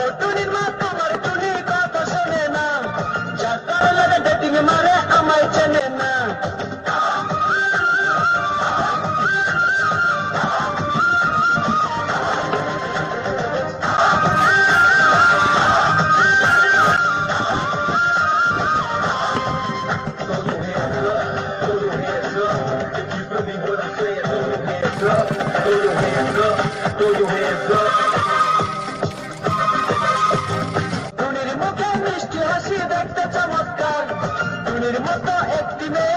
ও টুনির মা তোমার টুনি কথা শোনে না। যাতার লাগে ডেটিং মারে, আমায় চেনে না। টুনির মুখে মিষ্টি হাসি দেখতে চমৎকার। তুলির মতো একটি মেয়ে।